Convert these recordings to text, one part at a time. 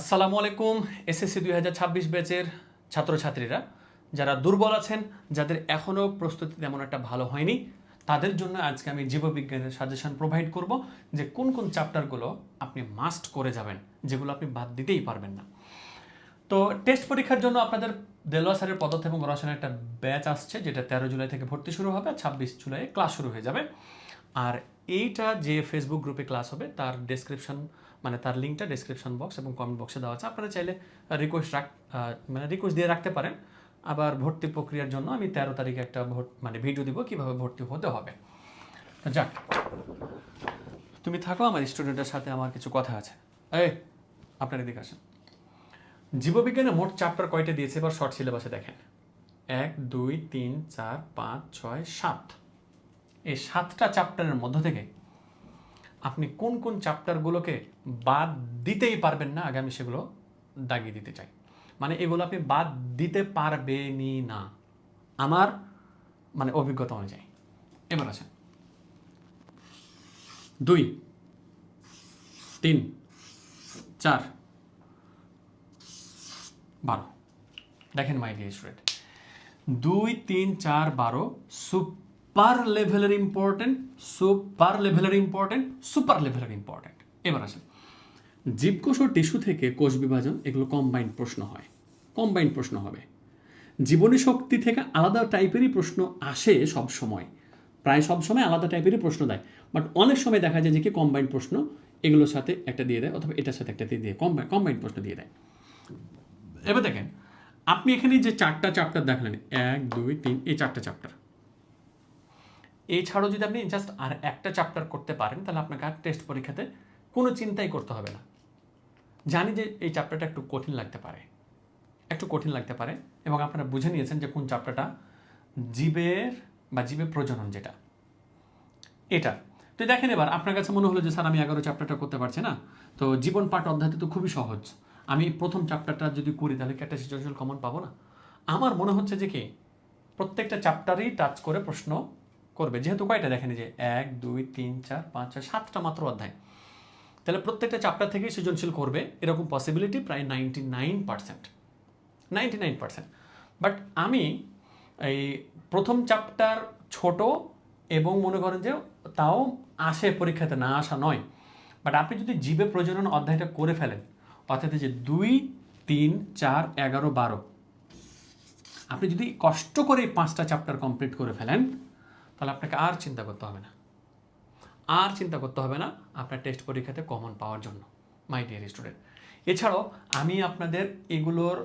আসসালামু আলাইকুম, এসএসসি দুই হাজার ছাব্বিশ ব্যাচের ছাত্রছাত্রীরা। যারা দুর্বল আছেন, যাদের এখনও প্রস্তুতি তেমন একটা ভালো হয়নি, তাদের জন্য আজকে আমি জীববিজ্ঞানের সাজেশন প্রোভাইড করব যে কোন কোন চ্যাপ্টারগুলো আপনি মাস্ট করে যাবেন, যেগুলো আপনি বাদ দিতেই পারবেন না। তো টেস্ট পরীক্ষার জন্য আপনাদের দেলোয়া স্যারের পদার্থ এবং রসায়নের একটা ব্যাচ আসছে, যেটা তেরো জুলাই থেকে ভর্তি শুরু হবে, আর ছাব্বিশ জুলাই ক্লাস শুরু হয়ে যাবে। আর এইটা যে ফেসবুক গ্রুপে ক্লাস হবে, তার ডেসক্রিপশন মানে তার লিঙ্কটা ডেসক্রিপশন বক্স এবং কমেন্ট বক্সে দেওয়া আছে। আপনারা চাইলে রিকোয়েস্ট রাখ মানে রিকোয়েস্ট দিয়ে রাখতে পারেন। আবার ভর্তি প্রক্রিয়ার জন্য আমি তেরো তারিখে একটা ভোট মানে ভিডিও দিব কীভাবে ভর্তি হতে হবে। যাক, তুমি থাকো, আমার স্টুডেন্টের সাথে আমার কিছু কথা আছে। এই, আপনার এদিকে আসেন। জীববিজ্ঞানে মোট চ্যাপ্টার কয়টা দিয়েছে? এবার শর্ট সিলেবাসে দেখেন। এক, দুই, তিন, চার, পাঁচ, ছয়, সাত। এই সাতটা চ্যাপ্টারের মধ্য থেকে আপনি কোন কোন চ্যাপ্টারগুলোকে বাদ দিতেই পারবেন না, আগে আমি সেগুলো দাগিয়ে দিতে চাই। মানে এগুলো আপনি বাদ দিতে পারবেনই না, আমার মানে অভিজ্ঞতা অনুযায়ী। এবার আছেন দুই, তিন, চার, বারো। দেখেন মাই ডিয়ার স্টুডেন্ট দুই, তিন, চার, বারো সুপার লেভেলের ইম্পর্টেন্ট সুপার লেভেলের ইম্পর্টেন্ট সুপার লেভেলের ইম্পর্টেন্ট এবার আসেন। জীবকোষ ও টিস্যু থেকে কোষ বিভাজন এগুলো কম্বাইন্ড প্রশ্ন হয়। কম্বাইন্ড প্রশ্ন হবে। জীবনী শক্তি থেকে আলাদা টাইপেরই প্রশ্ন আসে সব সময়। প্রায় সব সময় আলাদা টাইপেরই প্রশ্ন দেয়। বাট অনেক সময় দেখা যায় যে কি কম্বাইন্ড প্রশ্ন এগুলোর সাথে একটা দিয়ে দেয় অথবা এটার সাথে একটা দিয়ে দেয়। কম্বাইন্ড প্রশ্ন দিয়ে দেয়। এবার দেখেন, আপনি এখানে যে চারটা চ্যাপ্টার দেখলেন, এক, দুই, তিন, এই চারটা চ্যাপ্টার এছাড়াও যদি আপনি জাস্ট আর একটা চ্যাপ্টার করতে পারেন, তাহলে আপনাকে আর টেস্ট পরীক্ষাতে কোনো চিন্তাই করতে হবে না। জানি যে এই চ্যাপ্টারটা একটু কঠিন লাগতে পারে। একটু কঠিন লাগতে পারে এবং আপনারা বুঝে নিয়েছেন যে কোন চ্যাপ্টারটা জীবের বা জীবের প্রজনন যেটা। এটা। তো দেখেন এবার, আপনার কাছে মনে হলো যে, স্যার, আমি এগারো চ্যাপ্টারটা করতে পারছি না? তো জীবন পাঠ অধ্যায়তে তো খুবই সহজ। আমি প্রথম চ্যাপ্টারটা যদি করি, তাহলে কি একটা কমন পাবো না? আমার মনে হচ্ছে যে কি, প্রত্যেকটা চ্যাপ্টারই টাচ করে প্রশ্ন করবে। যেহেতু কয়টা দেখেন যে এক, দুই, তিন, চার, পাঁচ, ছয়, সাতটা মাত্র অধ্যায়। তাহলে প্রত্যেকটা চ্যাপ্টার থেকেই সৃজনশীল করবে, এরকম পসিবিলিটি প্রায় ninety nine percent ninety nine percent but আমি এই প্রথম চ্যাপ্টার ছোট এবং মনে করেন যে তাও আসে পরীক্ষাতে, না আসা নয়। বাট আপনি যদি জীবে প্রজনন অধ্যায়টা করে ফেলেন, অর্থাৎ যে দুই, তিন, চার, এগারো, বারো, আপনি যদি কষ্ট করে পাঁচটা চ্যাপ্টার কমপ্লিট করে ফেলেন তাহলে আপনাকে আর চিন্তা করতে হবে না। আর চিন্তা করতে হবে না আপনার টেস্ট পরীক্ষাতে কমন পাওয়ার জন্য মাই ডিয়ার স্টুডেন্ট এছাড়াও আমি আপনাদের এগুলোর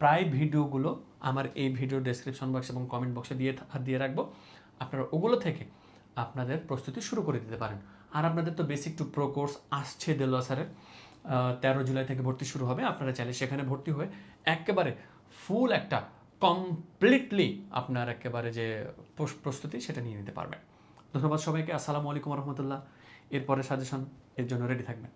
প্রায় ভিডিওগুলো আমার এই ভিডিও ডেসক্রিপশন বক্স এবং কমেন্ট বক্সে দিয়ে দিয়ে রাখব। আপনারা ওগুলো থেকে আপনাদের প্রস্তুতি শুরু করে দিতে পারেন। আর আপনাদের তো বেসিক টু প্রো কোর্স আসছে দেলোয়া স্যারের তেরো জুলাই থেকে ভর্তি শুরু হবে। আপনারা চাইলে সেখানে ভর্তি হয়ে একেবারে ফুল একটা কমপ্লিটলি আপনার একেবারে যে প্রস- প্রস্তুতি সেটা নিয়ে নিতে পারবেন। ধন্যবাদ সবাইকে। আসসালামু আলাইকুম রহমতুল্লাহ। এরপরে সাজেশন, এর জন্য রেডি থাকবেন।